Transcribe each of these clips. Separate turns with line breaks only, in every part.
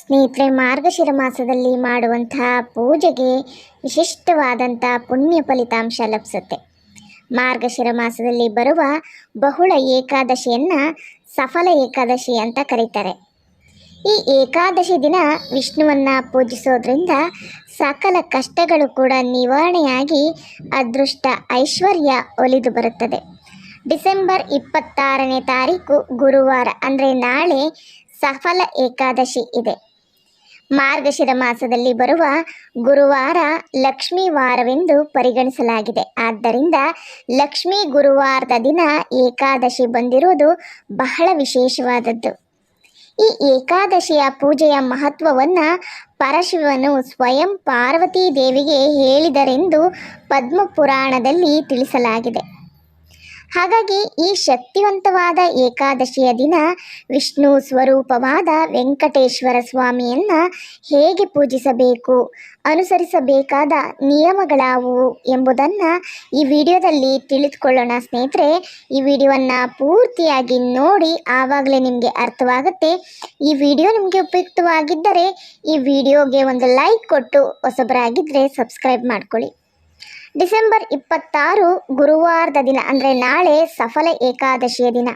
ಸ್ನೇಹಿತರೆ, ಮಾರ್ಗಶಿರ ಮಾಸದಲ್ಲಿ ಮಾಡುವಂತಹ ಪೂಜೆಗೆ ವಿಶಿಷ್ಟವಾದಂಥ ಪುಣ್ಯ ಫಲಿತಾಂಶ ಲಭಿಸುತ್ತೆ. ಮಾರ್ಗಶಿರ ಮಾಸದಲ್ಲಿ ಬರುವ ಬಹುಳ ಏಕಾದಶಿಯನ್ನು ಸಫಲ ಏಕಾದಶಿ ಅಂತ ಕರೀತಾರೆ. ಈ ಏಕಾದಶಿ ದಿನ ವಿಷ್ಣುವನ್ನು ಪೂಜಿಸೋದ್ರಿಂದ ಸಕಲ ಕಷ್ಟಗಳು ಕೂಡ ನಿವಾರಣೆಯಾಗಿ ಅದೃಷ್ಟ ಐಶ್ವರ್ಯ ಒಲಿದು ಬರುತ್ತದೆ. ಡಿಸೆಂಬರ್ ಇಪ್ಪತ್ತಾರನೇ ತಾರೀಕು ಗುರುವಾರ, ಅಂದರೆ ನಾಳೆ ಸಫಲ ಏಕಾದಶಿ ಇದೆ. ಮಾರ್ಗಶಿರ ಮಾಸದಲ್ಲಿ ಬರುವ ಗುರುವಾರ ಲಕ್ಷ್ಮೀ ವಾರವೆಂದು ಪರಿಗಣಿಸಲಾಗಿದೆ. ಆದ್ದರಿಂದ ಲಕ್ಷ್ಮೀ ಗುರುವಾರದ ದಿನ ಏಕಾದಶಿ ಬಂದಿರುವುದು ಬಹಳ ವಿಶೇಷವಾದದ್ದು. ಈ ಏಕಾದಶಿಯ ಪೂಜೆಯ ಮಹತ್ವವನ್ನು ಪರಶಿವನು ಸ್ವಯಂ ಪಾರ್ವತೀ ದೇವಿಗೆ ಹೇಳಿದರೆಂದು ಪದ್ಮಪುರಾಣದಲ್ಲಿ ತಿಳಿಸಲಾಗಿದೆ. ಹಾಗಾಗಿ ಈ ಶಕ್ತಿವಂತವಾದ ಏಕಾದಶಿಯ ದಿನ ವಿಷ್ಣು ಸ್ವರೂಪವಾದ ವೆಂಕಟೇಶ್ವರ ಸ್ವಾಮಿಯನ್ನು ಹೇಗೆ ಪೂಜಿಸಬೇಕು, ಅನುಸರಿಸಬೇಕಾದ ನಿಯಮಗಳಾವುವು ಎಂಬುದನ್ನು ಈ ವಿಡಿಯೋದಲ್ಲಿ ತಿಳಿದುಕೊಳ್ಳೋಣ ಸ್ನೇಹಿತರೆ. ಈ ವಿಡಿಯೋವನ್ನು ಪೂರ್ತಿಯಾಗಿ ನೋಡಿ ಆವಾಗಲೇ ನಿಮಗೆ ಅರ್ಥವಾಗುತ್ತೆ. ಈ ವಿಡಿಯೋ ನಿಮಗೆ ಉಪಯುಕ್ತವಾಗಿದ್ದರೆ ಈ ವಿಡಿಯೋಗೆ ಒಂದು ಲೈಕ್ ಕೊಟ್ಟು ಹೊಸಬರಾಗಿದ್ದರೆ ಸಬ್ಸ್ಕ್ರೈಬ್ ಮಾಡ್ಕೊಳ್ಳಿ. ಡಿಸೆಂಬರ್ ಇಪ್ಪತ್ತಾರು ಗುರುವಾರದ ದಿನ, ಅಂದರೆ ನಾಳೆ ಸಫಲ ಏಕಾದಶಿಯ ದಿನ.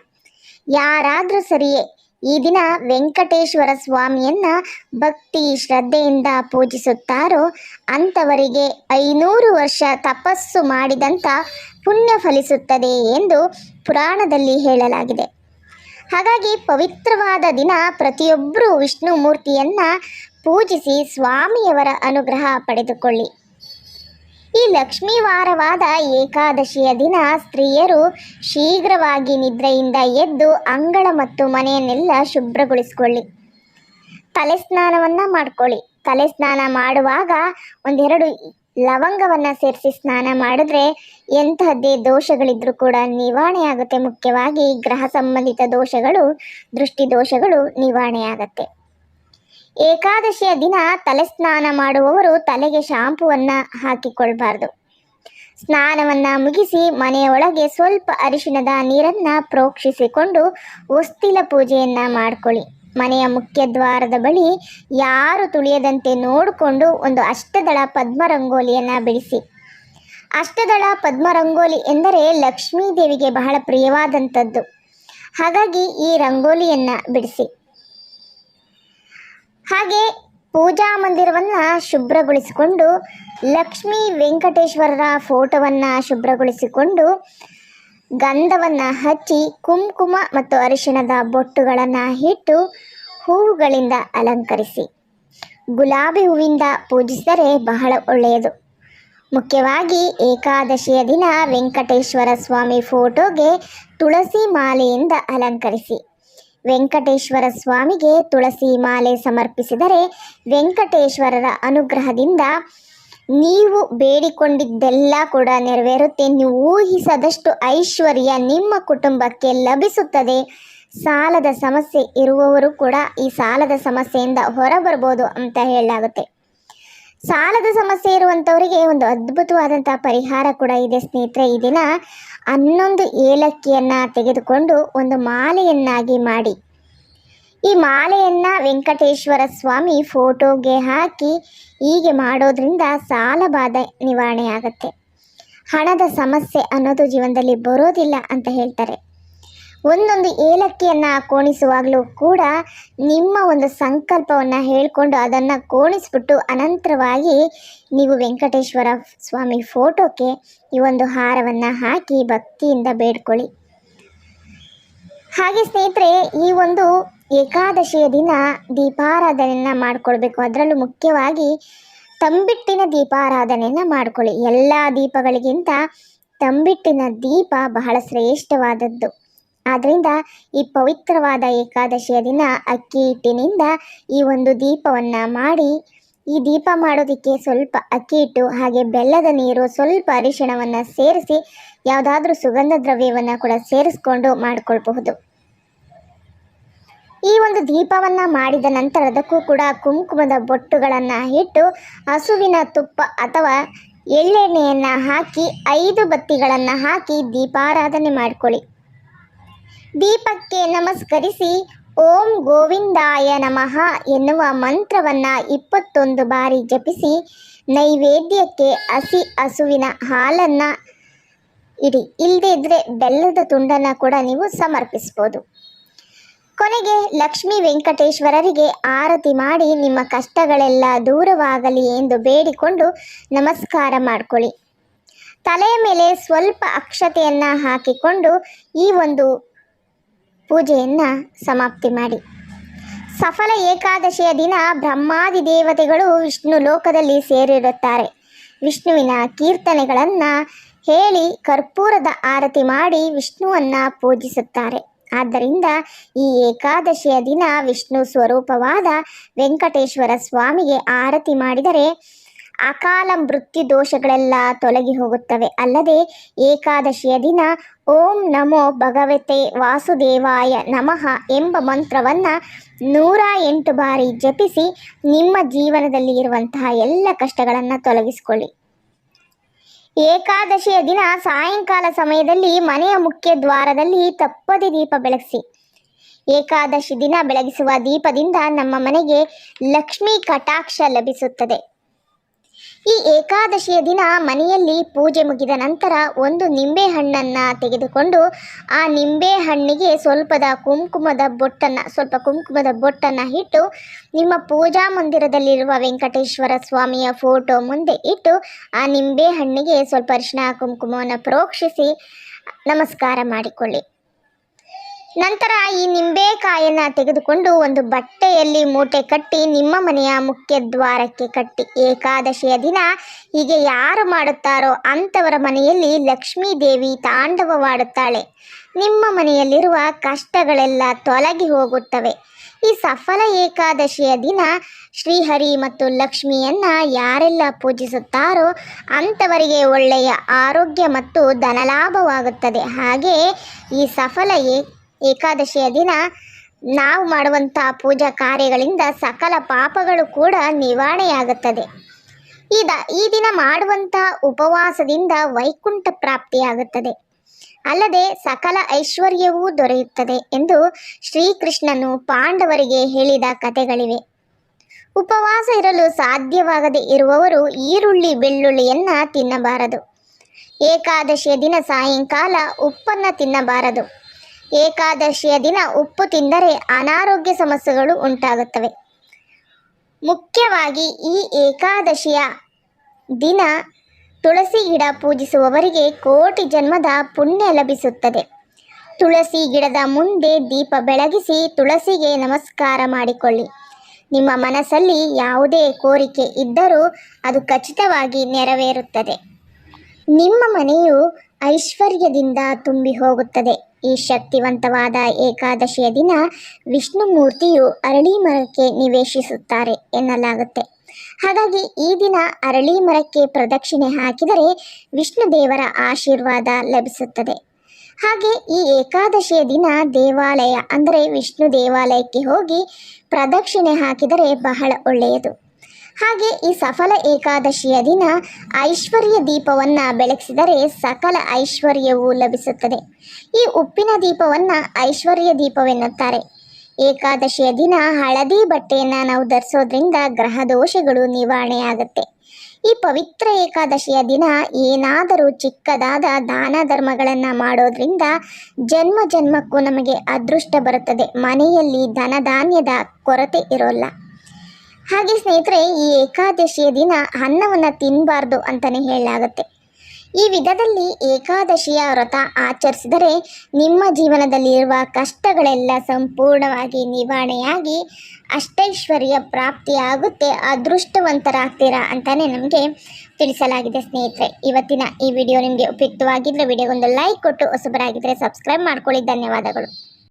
ಯಾರಾದರೂ ಸರಿಯೇ, ಈ ದಿನ ವೆಂಕಟೇಶ್ವರ ಸ್ವಾಮಿಯನ್ನು ಭಕ್ತಿ ಶ್ರದ್ಧೆಯಿಂದ ಪೂಜಿಸುತ್ತಾರೋ, ಅಂಥವರಿಗೆ ಐನೂರು ವರ್ಷ ತಪಸ್ಸು ಮಾಡಿದಂಥ ಪುಣ್ಯ ಫಲಿಸುತ್ತದೆ ಎಂದು ಪುರಾಣದಲ್ಲಿ ಹೇಳಲಾಗಿದೆ. ಹಾಗಾಗಿ ಪವಿತ್ರವಾದ ದಿನ ಪ್ರತಿಯೊಬ್ಬರೂ ವಿಷ್ಣು ಮೂರ್ತಿಯನ್ನು ಪೂಜಿಸಿ ಸ್ವಾಮಿಯವರ ಅನುಗ್ರಹ ಪಡೆದುಕೊಳ್ಳಿ. ಈ ಲಕ್ಷ್ಮೀ ವಾರವಾದ ಏಕಾದಶಿಯ ದಿನ ಸ್ತ್ರೀಯರು ಶೀಘ್ರವಾಗಿ ನಿದ್ರೆಯಿಂದ ಎದ್ದು ಅಂಗಳ ಮತ್ತು ಮನೆಯನ್ನೆಲ್ಲ ಶುಭ್ರಗೊಳಿಸಿಕೊಳ್ಳಿ. ತಲೆ ಸ್ನಾನವನ್ನು ಮಾಡ್ಕೊಳ್ಳಿ. ತಲೆ ಸ್ನಾನ ಮಾಡುವಾಗ ಒಂದೆರಡು ಲವಂಗವನ್ನು ಸೇರಿಸಿ ಸ್ನಾನ ಮಾಡಿದ್ರೆ ಎಂತಹದ್ದೇ ದೋಷಗಳಿದ್ರೂ ಕೂಡ ನಿವಾರಣೆ ಆಗುತ್ತೆ. ಮುಖ್ಯವಾಗಿ ಗ್ರಹ ಸಂಬಂಧಿತ ದೋಷಗಳು, ದೃಷ್ಟಿ ದೋಷಗಳು ನಿವಾರಣೆಯಾಗತ್ತೆ ಏಕಾದಶಿಯ ದಿನ ತಲೆ ಸ್ನಾನ ಮಾಡುವವರು ತಲೆಗೆ ಶಾಂಪುವನ್ನು ಹಾಕಿಕೊಳ್ಬಾರ್ದು. ಸ್ನಾನವನ್ನು ಮುಗಿಸಿ ಮನೆಯೊಳಗೆ ಸ್ವಲ್ಪ ಅರಿಶಿಣದ ನೀರನ್ನು ಪ್ರೋಕ್ಷಿಸಿಕೊಂಡು ಉಸ್ತಿಲ ಪೂಜೆಯನ್ನು ಮಾಡಿಕೊಳ್ಳಿ. ಮನೆಯ ಮುಖ್ಯ ದ್ವಾರದ ಬಳಿ ಯಾರು ತುಳಿಯದಂತೆ ನೋಡಿಕೊಂಡು ಒಂದು ಅಷ್ಟದಳ ಪದ್ಮ ರಂಗೋಲಿಯನ್ನು ಬಿಡಿಸಿ. ಅಷ್ಟದಳ ಪದ್ಮ ರಂಗೋಲಿ ಎಂದರೆ ಲಕ್ಷ್ಮೀ ದೇವಿಗೆ ಬಹಳ ಪ್ರಿಯವಾದಂಥದ್ದು. ಹಾಗಾಗಿ ಈ ರಂಗೋಲಿಯನ್ನು ಬಿಡಿಸಿ. ಹಾಗೆ ಪೂಜಾ ಮಂದಿರವನ್ನು ಶುಭ್ರಗೊಳಿಸಿಕೊಂಡು ಲಕ್ಷ್ಮೀ ವೆಂಕಟೇಶ್ವರರ ಫೋಟೋವನ್ನು ಶುಭ್ರಗೊಳಿಸಿಕೊಂಡು ಗಂಧವನ್ನು ಹಚ್ಚಿ ಕುಂಕುಮ ಮತ್ತು ಅರಿಶಿಣದ ಬೊಟ್ಟುಗಳನ್ನು ಇಟ್ಟು ಹೂವುಗಳಿಂದ ಅಲಂಕರಿಸಿ. ಗುಲಾಬಿ ಹೂವಿಂದ ಪೂಜಿಸಿದರೆ ಬಹಳ ಒಳ್ಳೆಯದು. ಮುಖ್ಯವಾಗಿ ಏಕಾದಶಿಯ ದಿನ ವೆಂಕಟೇಶ್ವರ ಸ್ವಾಮಿ ಫೋಟೋಗೆ ತುಳಸಿ ಮಾಲೆಯಿಂದ ಅಲಂಕರಿಸಿ. ವೆಂಕಟೇಶ್ವರ ಸ್ವಾಮಿಗೆ ತುಳಸಿ ಮಾಲೆ ಸಮರ್ಪಿಸಿದರೆ ವೆಂಕಟೇಶ್ವರರ ಅನುಗ್ರಹದಿಂದ ನೀವು ಬೇಡಿಕೊಂಡಿದ್ದೆಲ್ಲ ಕೂಡ ನೆರವೇರುತ್ತೆ. ನೀವು ಊಹಿಸದಷ್ಟು ಐಶ್ವರ್ಯ ನಿಮ್ಮ ಕುಟುಂಬಕ್ಕೆ ಲಭಿಸುತ್ತದೆ. ಸಾಲದ ಸಮಸ್ಯೆ ಇರುವವರು ಕೂಡ ಈ ಸಾಲದ ಸಮಸ್ಯೆಯಿಂದ ಹೊರಬರ್ಬೋದು ಅಂತ ಹೇಳಲಾಗುತ್ತೆ. ಸಾಲದ ಸಮಸ್ಯೆ ಇರುವಂಥವರಿಗೆ ಒಂದು ಅದ್ಭುತವಾದಂಥ ಪರಿಹಾರ ಕೂಡ ಇದೆ ಸ್ನೇಹಿತರೆ. ಈ ದಿನ ಹನ್ನೊಂದು ಏಲಕ್ಕಿಯನ್ನು ತೆಗೆದುಕೊಂಡು ಒಂದು ಮಾಲೆಯನ್ನಾಗಿ ಮಾಡಿ. ಈ ಮಾಲೆಯನ್ನು ವೆಂಕಟೇಶ್ವರ ಸ್ವಾಮಿ ಫೋಟೋಗೆ ಹಾಕಿ ಹೀಗೆ ಮಾಡೋದ್ರಿಂದ ಸಾಲ ಬಾಧೆ ನಿವಾರಣೆ ಆಗುತ್ತೆ. ಹಣದ ಸಮಸ್ಯೆ ಅನ್ನೋದು ಜೀವನದಲ್ಲಿ ಬರೋದಿಲ್ಲ ಅಂತ ಹೇಳ್ತಾರೆ. ಒಂದೊಂದು ಏಲಕ್ಕಿಯನ್ನು ಕೋಣಿಸುವಾಗಲೂ ಕೂಡ ನಿಮ್ಮ ಒಂದು ಸಂಕಲ್ಪವನ್ನು ಹೇಳಿಕೊಂಡು ಅದನ್ನು ಕೋಣಿಸ್ಬಿಟ್ಟು ಅನಂತರವಾಗಿ ನೀವು ವೆಂಕಟೇಶ್ವರ ಸ್ವಾಮಿ ಫೋಟೋಕ್ಕೆ ಈ ಒಂದು ಹಾರವನ್ನು ಹಾಕಿ ಭಕ್ತಿಯಿಂದ ಬೇಡ್ಕೊಳ್ಳಿ. ಹಾಗೆ ಸ್ನೇಹಿತರೆ, ಈ ಒಂದು ಏಕಾದಶಿಯ ದಿನ ದೀಪಾರಾಧನೆಯನ್ನು ಮಾಡಿಕೊಳ್ಬೇಕು. ಅದರಲ್ಲೂ ಮುಖ್ಯವಾಗಿ ತಂಬಿಟ್ಟಿನ ದೀಪಾರಾಧನೆಯನ್ನು ಮಾಡಿಕೊಳ್ಳಿ. ಎಲ್ಲ ದೀಪಗಳಿಗಿಂತ ತಂಬಿಟ್ಟಿನ ದೀಪ ಬಹಳ ಶ್ರೇಷ್ಠವಾದದ್ದು. ಆದ್ದರಿಂದ ಈ ಪವಿತ್ರವಾದ ಏಕಾದಶಿಯ ದಿನ ಅಕ್ಕಿ ಹಿಟ್ಟಿನಿಂದ ಈ ಒಂದು ದೀಪವನ್ನು ಮಾಡಿ, ಈ ದೀಪ ಮಾಡೋದಕ್ಕೆ ಸ್ವಲ್ಪ ಅಕ್ಕಿ ಹಿಟ್ಟು, ಹಾಗೆ ಬೆಲ್ಲದ ನೀರು, ಸ್ವಲ್ಪ ಅರಿಶಿಣವನ್ನು ಸೇರಿಸಿ ಯಾವುದಾದ್ರೂ ಸುಗಂಧ ದ್ರವ್ಯವನ್ನು ಕೂಡ ಸೇರಿಸ್ಕೊಂಡು ಮಾಡಿಕೊಳ್ಬಹುದು. ಈ ಒಂದು ದೀಪವನ್ನು ಮಾಡಿದ ನಂತರ ಅದಕ್ಕೂ ಕೂಡ ಕುಂಕುಮದ ಬೊಟ್ಟುಗಳನ್ನು ಇಟ್ಟು ಹಸುವಿನ ತುಪ್ಪ ಅಥವಾ ಎಳ್ಳೆಣ್ಣೆಯನ್ನು ಹಾಕಿ, ಐದು ಬತ್ತಿಗಳನ್ನು ಹಾಕಿ ದೀಪಾರಾಧನೆ ಮಾಡಿಕೊಳ್ಳಿ. ದೀಪಕ್ಕೆ ನಮಸ್ಕರಿಸಿ ಓಂ ಗೋವಿಂದಾಯ ನಮಃ ಎನ್ನುವ ಮಂತ್ರವನ್ನು ಇಪ್ಪತ್ತೊಂದು ಬಾರಿ ಜಪಿಸಿ ನೈವೇದ್ಯಕ್ಕೆ ಹಸಿ ಹಸುವಿನ ಹಾಲನ್ನು ಇಡಿ. ಇಲ್ಲದೇ ಇದ್ದರೆ ಬೆಲ್ಲದ ತುಂಡನ್ನು ಕೂಡ ನೀವು ಸಮರ್ಪಿಸ್ಬೋದು. ಕೊನೆಗೆ ಲಕ್ಷ್ಮೀ ವೆಂಕಟೇಶ್ವರರಿಗೆ ಆರತಿ ಮಾಡಿ ನಿಮ್ಮ ಕಷ್ಟಗಳೆಲ್ಲ ದೂರವಾಗಲಿ ಎಂದು ಬೇಡಿಕೊಂಡು ನಮಸ್ಕಾರ ಮಾಡಿಕೊಳ್ಳಿ. ತಲೆಯ ಮೇಲೆ ಸ್ವಲ್ಪ ಅಕ್ಷತೆಯನ್ನು ಹಾಕಿಕೊಂಡು ಈ ಒಂದು ಪೂಜೆಯನ್ನು ಸಮಾಪ್ತಿ ಮಾಡಿ. ಸಫಲ ಏಕಾದಶಿಯ ದಿನ ಬ್ರಹ್ಮಾದಿ ದೇವತೆಗಳು ವಿಷ್ಣು ಲೋಕದಲ್ಲಿ ಸೇರಿರುತ್ತಾರೆ. ವಿಷ್ಣುವಿನ ಕೀರ್ತನೆಗಳನ್ನು ಹೇಳಿ ಕರ್ಪೂರದ ಆರತಿ ಮಾಡಿ ವಿಷ್ಣುವನ್ನು ಪೂಜಿಸುತ್ತಾರೆ. ಆದ್ದರಿಂದ ಈ ಏಕಾದಶಿಯ ದಿನ ವಿಷ್ಣು ಸ್ವರೂಪವಾದ ವೆಂಕಟೇಶ್ವರ ಸ್ವಾಮಿಗೆ ಆರತಿ ಮಾಡಿದರೆ ಅಕಾಲ ಮೃತ್ಯು ದೋಷಗಳೆಲ್ಲ ತೊಲಗಿ ಹೋಗುತ್ತವೆ. ಅಲ್ಲದೆ ಏಕಾದಶಿಯ ದಿನ ಓಂ ನಮೋ ಭಗವತೆ ವಾಸುದೇವಾಯ ನಮಃ ಎಂಬ ಮಂತ್ರವನ್ನು ನೂರ ಎಂಟು ಬಾರಿ ಜಪಿಸಿ ನಿಮ್ಮ ಜೀವನದಲ್ಲಿ ಇರುವಂತಹ ಎಲ್ಲ ಕಷ್ಟಗಳನ್ನು ತೊಲಗಿಸಿಕೊಳ್ಳಿ. ಏಕಾದಶಿಯ ದಿನ ಸಾಯಂಕಾಲ ಸಮಯದಲ್ಲಿ ಮನೆಯ ಮುಖ್ಯ ದ್ವಾರದಲ್ಲಿ ತಪ್ಪದೆ ದೀಪ ಬೆಳಗಿಸಿ. ಏಕಾದಶಿ ದಿನ ಬೆಳಗಿಸುವ ದೀಪದಿಂದ ನಮ್ಮ ಮನೆಗೆ ಲಕ್ಷ್ಮೀ ಕಟಾಕ್ಷ ಲಭಿಸುತ್ತದೆ. ಈ ಏಕಾದಶಿಯ ದಿನ ಮನೆಯಲ್ಲಿ ಪೂಜೆ ಮುಗಿದ ನಂತರ ಒಂದು ನಿಂಬೆ ಹಣ್ಣನ್ನು ತೆಗೆದುಕೊಂಡು ಆ ನಿಂಬೆ ಹಣ್ಣಿಗೆ ಸ್ವಲ್ಪದ ಕುಂಕುಮದ ಬೊಟ್ಟನ್ನು, ಸ್ವಲ್ಪ ಕುಂಕುಮದ ಬೊಟ್ಟನ್ನು ಇಟ್ಟು ನಿಮ್ಮ ಪೂಜಾ ಮಂದಿರದಲ್ಲಿರುವ ವೆಂಕಟೇಶ್ವರ ಸ್ವಾಮಿಯ ಫೋಟೋ ಮುಂದೆ ಇಟ್ಟು ಆ ನಿಂಬೆ ಹಣ್ಣಿಗೆ ಸ್ವಲ್ಪ ಅರಿಶಿನ ಕುಂಕುಮವನ್ನು ಪ್ರೋಕ್ಷಿಸಿ ನಮಸ್ಕಾರ ಮಾಡಿಕೊಳ್ಳಿ. ನಂತರ ಈ ನಿಂಬೆಕಾಯನ್ನು ತೆಗೆದುಕೊಂಡು ಒಂದು ಬಟ್ಟೆಯಲ್ಲಿ ಮೂಟೆ ಕಟ್ಟಿ ನಿಮ್ಮ ಮನೆಯ ಮುಖ್ಯ ದ್ವಾರಕ್ಕೆ ಕಟ್ಟಿ. ಏಕಾದಶಿಯ ದಿನ ಹೀಗೆ ಯಾರು ಮಾಡುತ್ತಾರೋ ಅಂಥವರ ಮನೆಯಲ್ಲಿ ಲಕ್ಷ್ಮೀ ದೇವಿ ತಾಂಡವವಾಡುತ್ತಾಳೆ. ನಿಮ್ಮ ಮನೆಯಲ್ಲಿರುವ ಕಷ್ಟಗಳೆಲ್ಲ ತೊಲಗಿ ಹೋಗುತ್ತವೆ. ಈ ಸಫಲ ಏಕಾದಶಿಯ ದಿನ ಶ್ರೀಹರಿ ಮತ್ತು ಲಕ್ಷ್ಮಿಯನ್ನ ಯಾರೆಲ್ಲ ಪೂಜಿಸುತ್ತಾರೋ ಅಂಥವರಿಗೆ ಒಳ್ಳೆಯ ಆರೋಗ್ಯ ಮತ್ತು ಧನಲಾಭವಾಗುತ್ತದೆ. ಹಾಗೆ ಈ ಸಫಲ ಏ ಏಕಾದಶಿಯ ದಿನ ನಾವು ಮಾಡುವಂಥ ಪೂಜಾ ಕಾರ್ಯಗಳಿಂದ ಸಕಲ ಪಾಪಗಳು ಕೂಡ ನಿವಾರಣೆಯಾಗುತ್ತದೆ. ಈ ದ, ಈ ದಿನ ಮಾಡುವಂಥ ಉಪವಾಸದಿಂದ ವೈಕುಂಠ ಪ್ರಾಪ್ತಿಯಾಗುತ್ತದೆ. ಅಲ್ಲದೆ ಸಕಲ ಐಶ್ವರ್ಯವೂ ದೊರೆಯುತ್ತದೆ ಎಂದು ಶ್ರೀಕೃಷ್ಣನು ಪಾಂಡವರಿಗೆ ಹೇಳಿದ ಕಥೆಗಳಿವೆ. ಉಪವಾಸ ಇರಲು ಸಾಧ್ಯವಾಗದೆ ಇರುವವರು ಈರುಳ್ಳಿ ಬೆಳ್ಳುಳ್ಳಿಯನ್ನು ತಿನ್ನಬಾರದು. ಏಕಾದಶಿಯ ದಿನ ಸಾಯಂಕಾಲ ಉಪ್ಪನ್ನು ತಿನ್ನಬಾರದು. ಏಕಾದಶಿಯ ದಿನ ಉಪ್ಪು ತಿಂದರೆ ಅನಾರೋಗ್ಯ ಸಮಸ್ಯೆಗಳು ಉಂಟಾಗುತ್ತವೆ. ಮುಖ್ಯವಾಗಿ ಈ ಏಕಾದಶಿಯ ದಿನ ತುಳಸಿ ಗಿಡ ಪೂಜಿಸುವವರಿಗೆ ಕೋಟಿ ಜನ್ಮದ ಪುಣ್ಯ ಲಭಿಸುತ್ತದೆ. ತುಳಸಿ ಗಿಡದ ಮುಂದೆ ದೀಪ ಬೆಳಗಿಸಿ ತುಳಸಿಗೆ ನಮಸ್ಕಾರ ಮಾಡಿಕೊಳ್ಳಿ. ನಿಮ್ಮ ಮನಸ್ಸಲ್ಲಿ ಯಾವುದೇ ಕೋರಿಕೆ ಇದ್ದರೂ ಅದು ಖಚಿತವಾಗಿ ನೆರವೇರುತ್ತದೆ. ನಿಮ್ಮ ಮನೆಯು ಐಶ್ವರ್ಯದಿಂದ ತುಂಬಿ ಹೋಗುತ್ತದೆ. ಈ ಶಕ್ತಿವಂತವಾದ ಏಕಾದಶಿಯ ದಿನ ವಿಷ್ಣು ಮೂರ್ತಿಯು ಅರಳಿ ಮರಕ್ಕೆ ನಿವೇಶಿಸುತ್ತಾರೆ ಎನ್ನಲಾಗುತ್ತೆ. ಹಾಗಾಗಿ ಈ ದಿನ ಅರಳಿ ಮರಕ್ಕೆ ಪ್ರದಕ್ಷಿಣೆ ಹಾಕಿದರೆ ವಿಷ್ಣು ದೇವರ ಆಶೀರ್ವಾದ ಲಭಿಸುತ್ತದೆ. ಹಾಗೆ ಈ ಏಕಾದಶಿಯ ದಿನ ದೇವಾಲಯ ಅಂದರೆ ವಿಷ್ಣು ದೇವಾಲಯಕ್ಕೆ ಹೋಗಿ ಪ್ರದಕ್ಷಿಣೆ ಹಾಕಿದರೆ ಬಹಳ ಒಳ್ಳೆಯದು. ಹಾಗೆ ಈ ಸಫಲ ಏಕಾದಶಿಯ ದಿನ ಐಶ್ವರ್ಯ ದೀಪವನ್ನು ಬೆಳಗಿಸಿದರೆ ಸಕಲ ಐಶ್ವರ್ಯವು ಲಭಿಸುತ್ತದೆ. ಈ ಉಪ್ಪಿನ ದೀಪವನ್ನು ಐಶ್ವರ್ಯ ದೀಪವೆನ್ನುತ್ತಾರೆ. ಏಕಾದಶಿಯ ದಿನ ಹಳದಿ ಬಟ್ಟೆಯನ್ನು ನಾವು ಧರಿಸೋದ್ರಿಂದ ಗ್ರಹ ದೋಷಗಳು ನಿವಾರಣೆಯಾಗುತ್ತೆ. ಈ ಪವಿತ್ರ ಏಕಾದಶಿಯ ದಿನ ಏನಾದರೂ ಚಿಕ್ಕದಾದ ದಾನ ಧರ್ಮಗಳನ್ನು ಮಾಡೋದ್ರಿಂದ ಜನ್ಮ ಜನ್ಮಕ್ಕೂ ನಮಗೆ ಅದೃಷ್ಟ ಬರುತ್ತದೆ. ಮನೆಯಲ್ಲಿ ಧನಧಾನ್ಯದ ಕೊರತೆ ಇರೋಲ್ಲ. ಹಾಗೆ ಸ್ನೇಹಿತರೆ, ಈ ಏಕಾದಶಿಯ ದಿನ ಅನ್ನವನ್ನು ತಿನ್ನಬಾರ್ದು ಅಂತಲೇ ಹೇಳಲಾಗುತ್ತೆ. ಈ ವಿಧದಲ್ಲಿ ಏಕಾದಶಿಯ ವ್ರತ ಆಚರಿಸಿದರೆ ನಿಮ್ಮ ಜೀವನದಲ್ಲಿರುವ ಕಷ್ಟಗಳೆಲ್ಲ ಸಂಪೂರ್ಣವಾಗಿ ನಿವಾರಣೆಯಾಗಿ ಅಷ್ಟೈಶ್ವರ್ಯ ಪ್ರಾಪ್ತಿಯಾಗುತ್ತೆ, ಅದೃಷ್ಟವಂತರಾಗ್ತೀರಾ ಅಂತಲೇ ನಮಗೆ ತಿಳಿಸಲಾಗಿದೆ ಸ್ನೇಹಿತರೆ. ಇವತ್ತಿನ ಈ ವಿಡಿಯೋ ನಿಮಗೆ ಉಪಯುಕ್ತವಾಗಿದ್ದರೆ, ವಿಡಿಯೋಗೊಂದು ಲೈಕ್ ಕೊಟ್ಟು ಹೊಸಬರಾಗಿದ್ದರೆ ಸಬ್ಸ್ಕ್ರೈಬ್ ಮಾಡ್ಕೊಳ್ಳಿ. ಧನ್ಯವಾದಗಳು.